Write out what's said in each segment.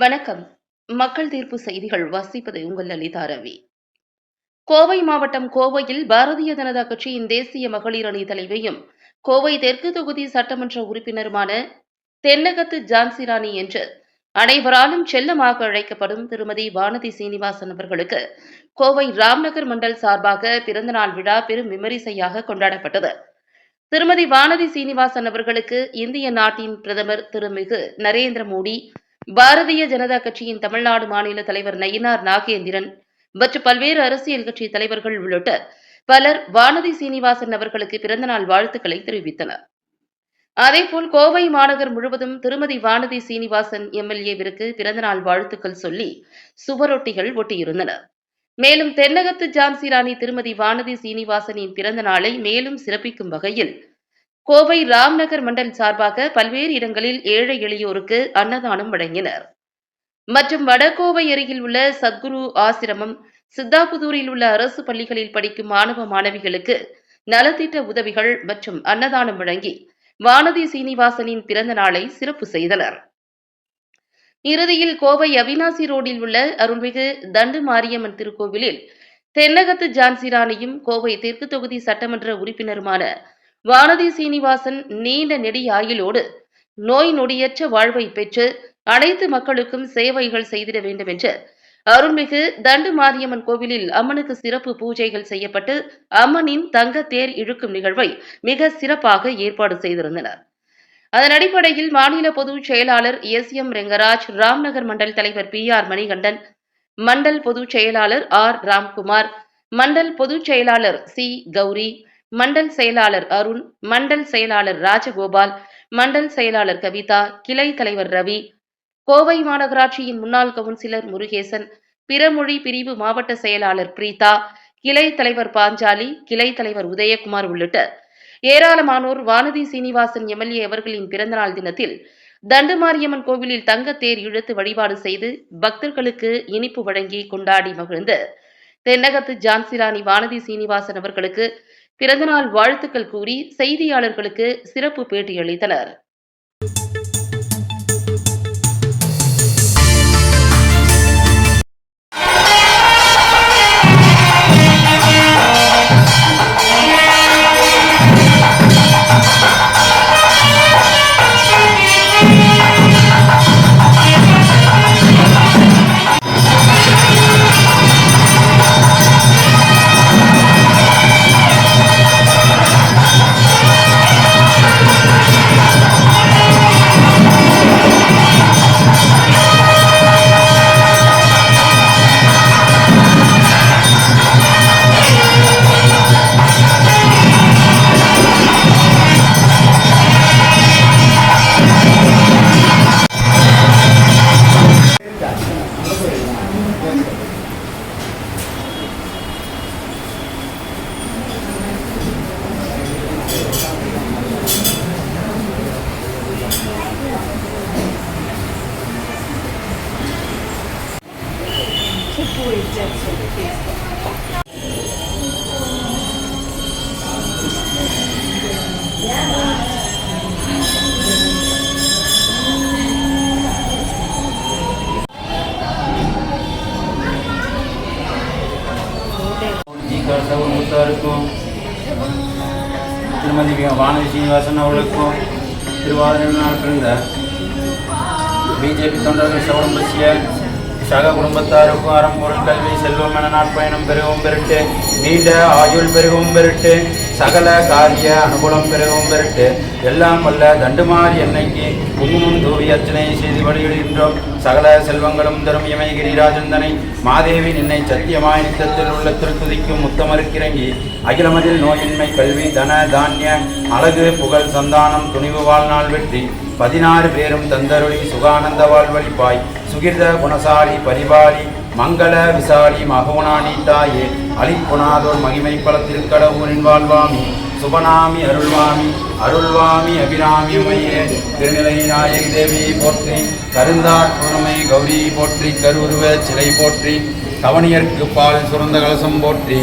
வணக்கம். மக்கள் தீர்ப்பு செய்திகள் வாசிப்பது உங்கள் லலிதா ரவி. கோவை மாவட்டம் கோவையில் பாரதிய ஜனதா கட்சியின் தேசிய மகளிர் அணி தலைவியும் கோவை தெற்கு தொகுதி சட்டமன்ற உறுப்பினருமான தென்னகத்து ஜான்சி ராணி என்று அனைவராலும் செல்லமாக அழைக்கப்படும் திருமதி வானதி சீனிவாசன் அவர்களுக்கு கோவை ராம்நகர் மண்டல் சார்பாக பிறந்தநாள் விழா பெரும் விமரிசையாக கொண்டாடப்பட்டது. திருமதி வானதி சீனிவாசன் அவர்களுக்கு இந்திய நாட்டின் பிரதமர் திருமிகு நரேந்திர மோடி பாரதிய ஜனதா கட்சியின் தமிழ்நாடு மாநில தலைவர் நயினார் நாகேந்திரன் மற்றும் பல்வேறு அரசியல் கட்சி தலைவர்கள் உள்ளிட்ட பலர் வானதி சீனிவாசன் அவர்களுக்கு பிறந்தநாள் வாழ்த்துக்களை தெரிவித்தனர். அதேபோல் கோவை மாநகர் முழுவதும் திருமதி வானதி சீனிவாசன் எம்எல்ஏவிற்கு பிறந்தநாள் வாழ்த்துக்கள் சொல்லி சுவரொட்டிகள் ஒட்டியிருந்தன. மேலும் தென்னகத்து ஜான்சி ராணி திருமதி வானதி சீனிவாசனின் பிறந்த நாளை மேலும் சிறப்பிக்கும் வகையில் கோவை ராம்நகர் மண்டல் சார்பாக பல்வேறு இடங்களில் ஏழை எளியோருக்கு அன்னதானம் வழங்கினர். மற்றும் வடகோவை அருகில் உள்ள சத்குரு ஆசிரமம் சித்தாபுதூரில் உள்ள அரசு பள்ளிகளில் படிக்கும் மாணவ மாணவிகளுக்கு நலத்திட்ட உதவிகள் மற்றும் அன்னதானம் வழங்கி வானதி சீனிவாசனின் பிறந்த நாளை சிறப்பு செய்தனர். இறுதியில் கோவை அவினாசி ரோடில் உள்ள அருள்மிகு தண்டு மாரியம்மன் திருக்கோவிலில் தென்னகத்து ஜான்சிராணியும் கோவை தெற்கு தொகுதி சட்டமன்ற உறுப்பினருமான வானதி சீனிவாசன் நீண்ட நெடிய ஆயுளோடு நோய் நொடியற்ற வாழ்வை பெற்று அனைத்து மக்களுக்கும் சேவைகள் செய்திட வேண்டும் என்று அருள்மிகு தண்டு மாரியம்மன் கோவிலில் அம்மனுக்கு சிறப்பு பூஜைகள் செய்யப்பட்டு அம்மனின் தங்க தேர் இழுக்கும் நிகழ்வை மிக சிறப்பாக ஏற்பாடு செய்திருந்தனர். அதன் அடிப்படையில் மாநில பொதுச் செயலாளர் எஸ் எம் ரெங்கராஜ் ராம்நகர் மண்டல் தலைவர் பி ஆர் மணிகண்டன் மண்டல் பொதுச் செயலாளர் ஆர் ராம்குமார் மண்டல் பொதுச் செயலாளர் சி கௌரி மண்டல் செயலாளர் அருண் மண்டல் செயலாளர் ராஜகோபால் மண்டல் செயலாளர் கவிதா கிளை தலைவர் ரவி கோவை மாநகராட்சியின் முன்னாள் கவுன்சிலர் முருகேசன் பிறமொழி பிரிவு மாவட்ட செயலாளர் பிரீதா கிளை தலைவர் பாஞ்சாலி கிளை தலைவர் உதயகுமார் உள்ளிட்ட ஏராளமானோர் வானதி சீனிவாசன் எம்எல்ஏ அவர்களின் பிறந்தநாள் தினத்தில் தண்டுமாரியம்மன் கோவிலில் தங்கத்தேர் இழுத்து வழிபாடு செய்து பக்தர்களுக்கு இனிப்பு வழங்கி கொண்டாடி மகிழ்ந்து. தென்னகத்து ஜான்சிராணி வானதி சீனிவாசன் அவர்களுக்கு பிறந்தநாள் வாழ்த்துக்கள் கூறி செய்தியாளர்களுக்கு சிறப்பு பேட்டியளித்தனர். திருமதி சீனிவாசன் அவர்களுக்கும் திருவாதிரை நாள் பிஜேபி தொண்டர்கள் சவரம் பசிய சக குடும்பத்தாருக்கும் அறம்பொருள் கல்வி செல்வம் என நாட்பயணம் பெருகவும் பெருட்டு. நீண்ட ஆயுள் பெருகவும் பெருட்டு. சகல காரிய அனுகூலம் பெருகவும் பெருட்டு. எல்லாம் வல்ல தண்டுமாறி என்னைக்கு குங்குமம் தூவி அர்ச்சனை செய்து வழியிடுகின்றோம். சகல செல்வங்களும் தரும் இமை கிரிராஜந்தனை. மாதேவி நின்னை சத்தியமாய் நித்தத்தில் உள்ள திருத்துதிக்கும் முத்தமருக்கிறங்கி அகிலமதில் நோயின்மை கல்வி தன தானிய அழகு புகழ் சந்தானம் துணிவு வாழ்நாள் வெற்றி. பதினாறு பேரும் தந்தருளி சுகானந்த வாழ்வழிப்பாய். சுகிர்த குணசாலி பரிபாலி மங்கள விசாலி மகோனானி தாயே அலிப்புனாதோர் மகிமை பல திருக்கடவுரின் வாழ்வாமி. சுபநாமி அருள்வாமி அருள்வாமி அபிராமி உமையே. திருநிலை நாயகி தேவி போற்றி கருந்தாற்றுமை புறமை கௌரி போற்றி கருவுருவ சிலை போற்றி கவனியர்க்கு பால் சுரந்த கலசம் போற்றி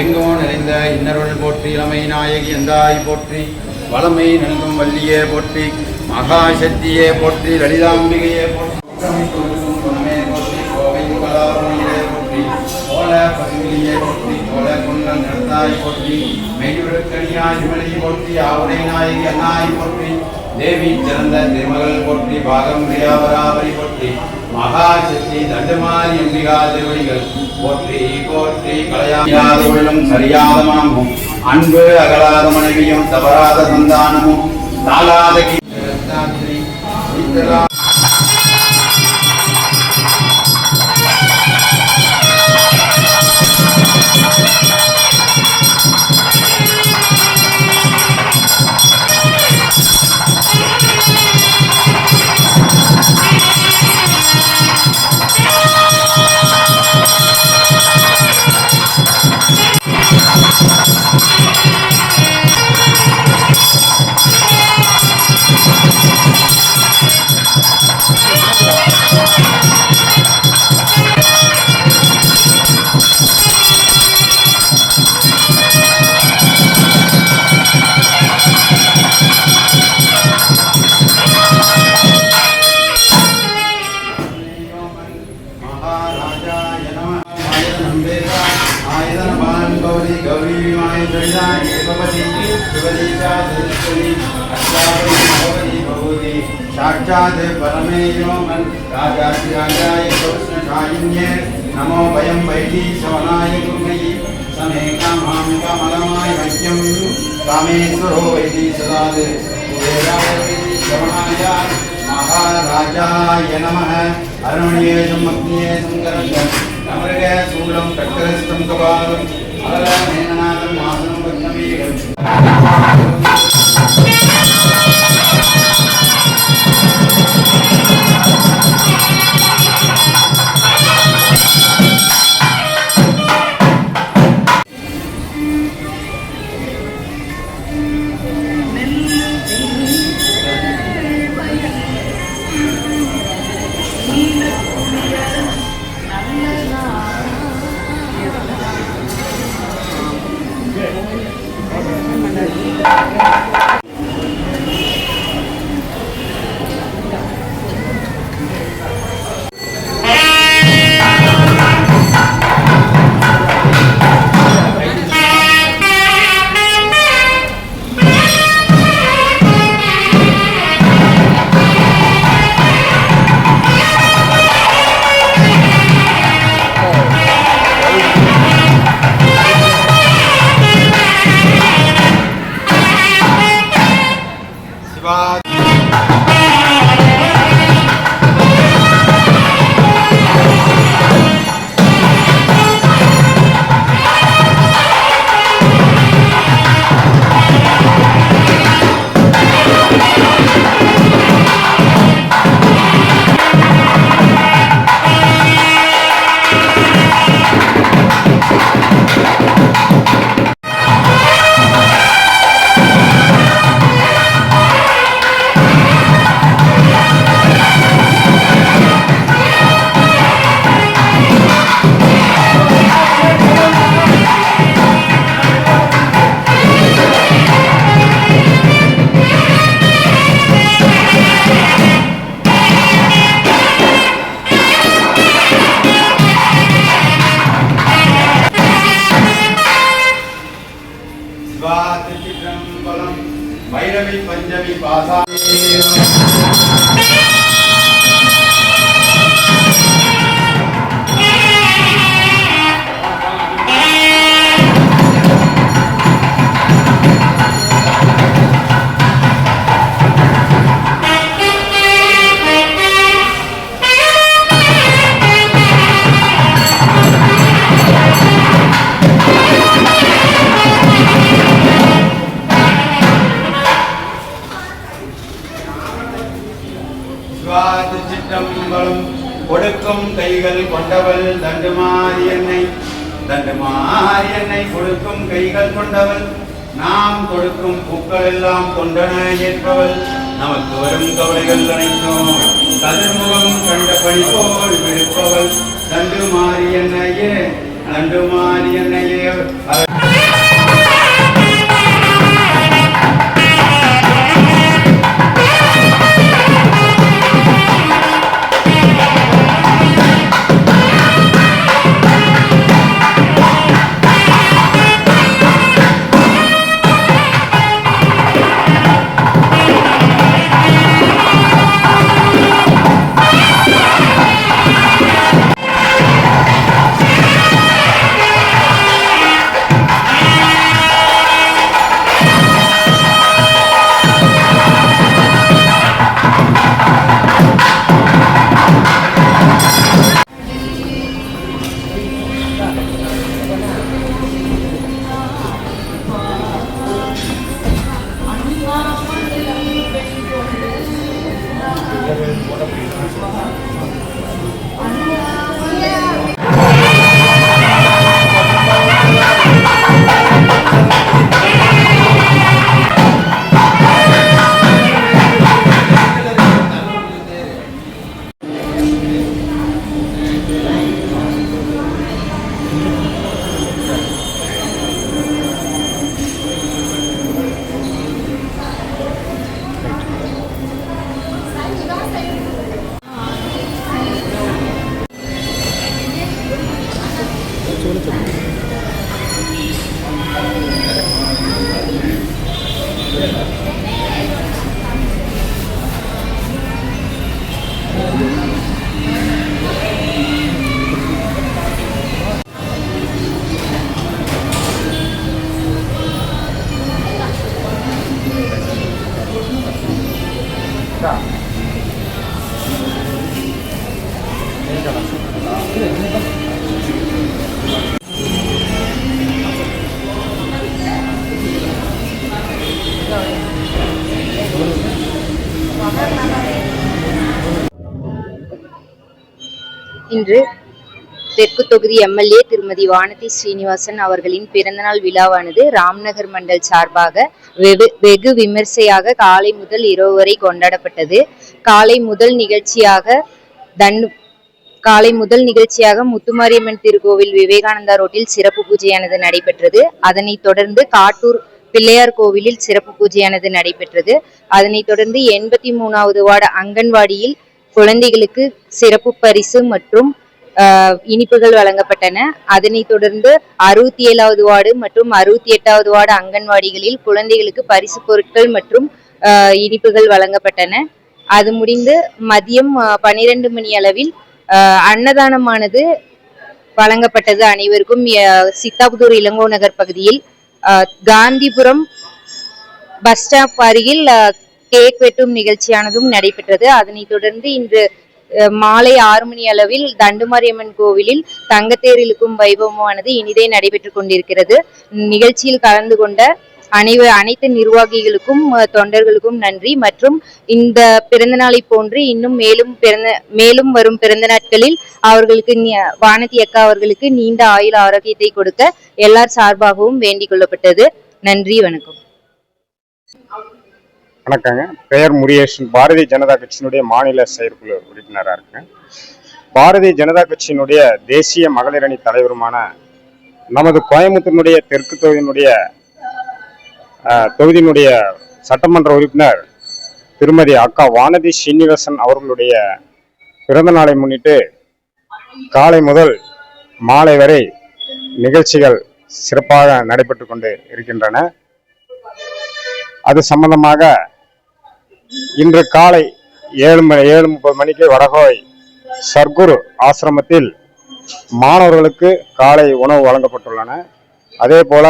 எங்கோ நிறைந்த இன்னருள் போற்றி இளமை நாயகி எந்தாய் போற்றி வளமை நல்கும் வள்ளியே போற்றி மகாசக்தியே போற்றி லலிதாம்பிகையே போற்றி உத்தமை தொழுதும் உண்மை போற்றி கோவை கலாபுரியை போற்றி கோல பசுவிலியை அன்பு அகலாத மனைவியும் தவறாத சந்தானமும் தாளாத கீர்த்தனா राधे परमेयो मन राजा राजाति कृष्ण कृष्णकायिन्ये नमो वयम वैकी शवनाय गुरुमयि समे कामां कमलमाय वैद्यं कामेश्वरो वैति सदादे वेदाय श्रवणाय। महाराजाय नमः। अरण्येशं अग्नियेशं करण्डं नमरगे शूलं कटरस्थं कपालं। अलमेननाथं मासनं पद्मवीरम् கொண்டவள் தண்டுமாறி என்னை. தண்டுமாறி என்னை கொடுக்கும் கைகள் கொண்டவள். நாம் கொடுக்கும் பூக்கள் எல்லாம் கொண்டன என்பவள் நமக்கு வரும் கவலைகள் அனைத்தும் கதிர்முகம் கண்ட பணி போல் விடுப்பவள் தண்டுமாறி என்னையே தண்டுமாறி என்னையே. இன்று தெற்கு தொகுதி எம்எல்ஏ திருமதி வானதி ஸ்ரீனிவாசன் அவர்களின் பிறந்தநாள் விழாவானது ராம்நகர் மண்டல் சார்பாக வெகு வெகு விமர்சையாக காலை முதல் இரவு வரை கொண்டாடப்பட்டது. காலை முதல் நிகழ்ச்சியாக தன் காலை முதல் நிகழ்ச்சியாக முத்துமாரியம்மன் திருக்கோவில் விவேகானந்தா ரோட்டில் சிறப்பு பூஜையானது நடைபெற்றது. அதனைத் தொடர்ந்து காட்டூர் பிள்ளையார் கோவிலில் சிறப்பு பூஜையானது நடைபெற்றது. அதனைத் தொடர்ந்து எண்பத்தி மூணாவது வார்டு அங்கன்வாடியில் குழந்தைகளுக்கு சிறப்பு பரிசு மற்றும் இனிப்புகள் வழங்கப்பட்டன. அதனைத் தொடர்ந்து அறுபத்தி ஏழாவது வார்டு மற்றும் அறுபத்தி எட்டாவது வார்டு அங்கன்வாடிகளில் குழந்தைகளுக்கு பரிசு பொருட்கள் மற்றும் இனிப்புகள் வழங்கப்பட்டன. அது முடிந்து மதியம் பனிரெண்டு மணி அளவில் ஆஹ், அன்னதானமானது வழங்கப்பட்டது அனைவருக்கும். சித்தாபுதூர் இளங்கோ நகர் பகுதியில் ஆஹ், காந்திபுரம் பஸ் ஸ்டாப் அருகில் கேக் வெட்டும் நிகழ்ச்சியானதும் நடைபெற்றது. அதனைத் தொடர்ந்து இன்று மாலை ஆறு மணி அளவில் தண்டுமாரியம்மன் கோவிலில் தங்கத்தேர் இழுக்கும் வைபவமானது இனிதே நடைபெற்றுக் கொண்டிருக்கிறது. நிகழ்ச்சியில் கலந்து கொண்ட அனைவ அனைத்து நிர்வாகிகளுக்கும் தொண்டர்களுக்கும் நன்றி. மற்றும் இந்த பிறந்த நாளை போன்று இன்னும் மேலும் பிறந்த மேலும் வரும் பிறந்த நாட்களில் அவர்களுக்கு வானதி அக்கா அவர்களுக்கு நீண்ட ஆயுள் ஆரோக்கியத்தை கொடுக்க எல்லார் சார்பாகவும் வேண்டிக் கொள்ளப்பட்டது. நன்றி வணக்கம். வணக்கங்க. பெயர் முருகேஷன். பாரதிய ஜனதா கட்சியினுடைய மாநில செயற்குழு உறுப்பினராக இருக்கேன். பாரதிய ஜனதா கட்சியினுடைய தேசிய மகளிர் அணி தலைவருமான நமது கோயம்புத்தூரினுடைய தெற்கு தொகுதியினுடைய தொகுதியினுடைய சட்டமன்ற உறுப்பினர் திருமதி அக்கா வானதி ஸ்ரீனிவாசன் அவர்களுடைய பிறந்த நாளை முன்னிட்டு காலை முதல் மாலை வரை நிகழ்ச்சிகள் சிறப்பாக நடைபெற்று கொண்டு இருக்கின்றன. அது சம்பந்தமாக இன்று காலை ஏழு மணி ஏழு முப்பது மணிக்கு வடகோய் சர்க்குரு ஆசிரமத்தில் மாணவர்களுக்கு காலை உணவு வழங்கப்பட்டுள்ளன. அதே போல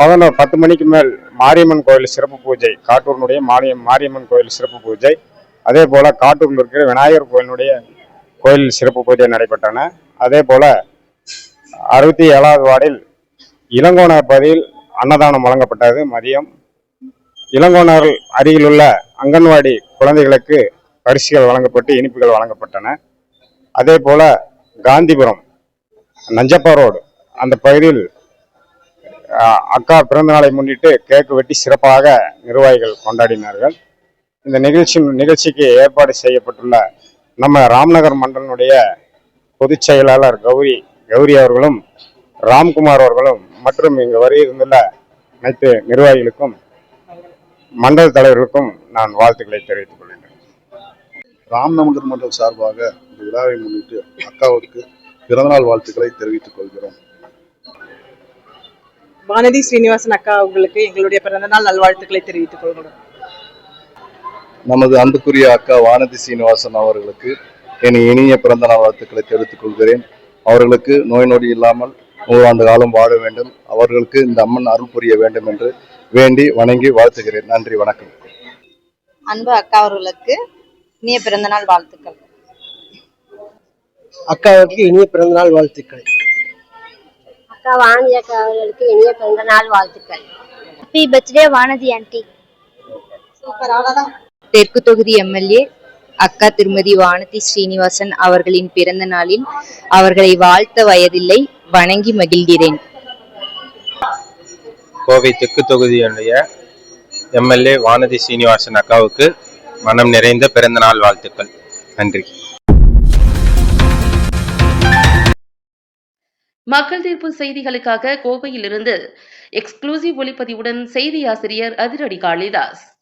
பதினோரு பத்து மணிக்கு மேல் மாரியம்மன் கோயில் சிறப்பு பூஜை காட்டூரினுடைய மாரிய மாரியம்மன் கோயில் சிறப்பு பூஜை அதே போல காட்டூரில் இருக்கிற விநாயகர் கோயிலினுடைய கோயில் சிறப்பு பூஜை நடைபெற்றன. அதே போல அறுபத்தி ஏழாவது வார்டில் இளங்கோணர் பகுதியில் அன்னதானம் வழங்கப்பட்டது மதியம். இளங்கோணர் அருகிலுள்ள அங்கன்வாடி குழந்தைகளுக்கு பரிசுகள் வழங்கப்பட்டு இனிப்புகள் வழங்கப்பட்டன. அதே போல காந்திபுரம் நஞ்சப்பா ரோடு அந்த பகுதியில் அக்கா பிறந்தநாளை முன்னிட்டு கேக்கு வெட்டி சிறப்பாக நிர்வாகிகள் கொண்டாடினார்கள். இந்த நிகழ்ச்சி நிகழ்ச்சிக்கு ஏற்பாடு செய்யப்பட்டுள்ள நம்ம ராம்நகர் மண்டலனுடைய பொதுச் செயலாளர் கௌரி கௌரி அவர்களும் ராம்குமார் அவர்களும் மற்றும் இங்கு வருகிருந்துள்ள அனைத்து நிர்வாகிகளுக்கும் மண்டல தலைவர்களுக்கும் நான் வாழ்த்துக்களை தெரிவித்துக் கொள்கின்றேன். ராம்நகர் மண்டல் சார்பாக இந்த விழாவை முன்னிட்டு அக்காவுக்கு பிறந்தநாள் வாழ்த்துக்களை தெரிவித்துக் கொள்கிறோம். வானதி ஸ்ரீனிவாசன் அக்கா அவர்களுக்கு எங்களுடைய பிறந்தநாள் நல்வாழ்த்துக்களை தெரிவித்துக் கொள்கிறோம். நமது அன்புக்குரிய அக்கா வானதி சீனிவாசன் அவர்களுக்கு என் இனிய பிறந்தநாள் வாழ்த்துக்களை தெரிவித்துக் கொள்கிறேன். அவர்களுக்கு நோய் நொடி இல்லாமல் நூறாண்டு காலம் வாழ வேண்டும். அவர்களுக்கு இந்த அம்மன் அருள் புரிய வேண்டும் என்று வேண்டி வணங்கி வாழ்த்துகிறேன். நன்றி வணக்கம். அன்பு அக்கா அவர்களுக்கு இனிய பிறந்தநாள் வாழ்த்துக்கள். அக்காவுக்கு இனிய பிறந்தநாள் வாழ்த்துக்கள். அக்கா வானதி அக்கா அவர்களுக்கு இனிய பிறந்த நாள் வாழ்த்துக்கள். ஹாப்பி பர்த்டே வானதி ஆண்டி தெற்கு தொகுதி எம்எல்ஏ அக்கா திருமதி வானதி ஸ்ரீனிவாசன் அவர்களின் பிறந்த நாளில் அவர்களை வாழ்த்த வயதில்லை வணங்கி மகிழ்கிறேன். கோவை தெற்கு தொகுதியுடைய எம்எல்ஏ வானதி சீனிவாசன் அக்காவுக்கு மனம் நிறைந்த பிறந்த நாள் வாழ்த்துக்கள். நன்றி. மக்கள் தீர்ப்பு செய்திகளுக்காக கோவையிலிருந்து எக்ஸ்க்ளூசிவ் ஒளிப்பதிவுடன் செய்தி ஆசிரியர் அதிரடி காளிதாஸ்.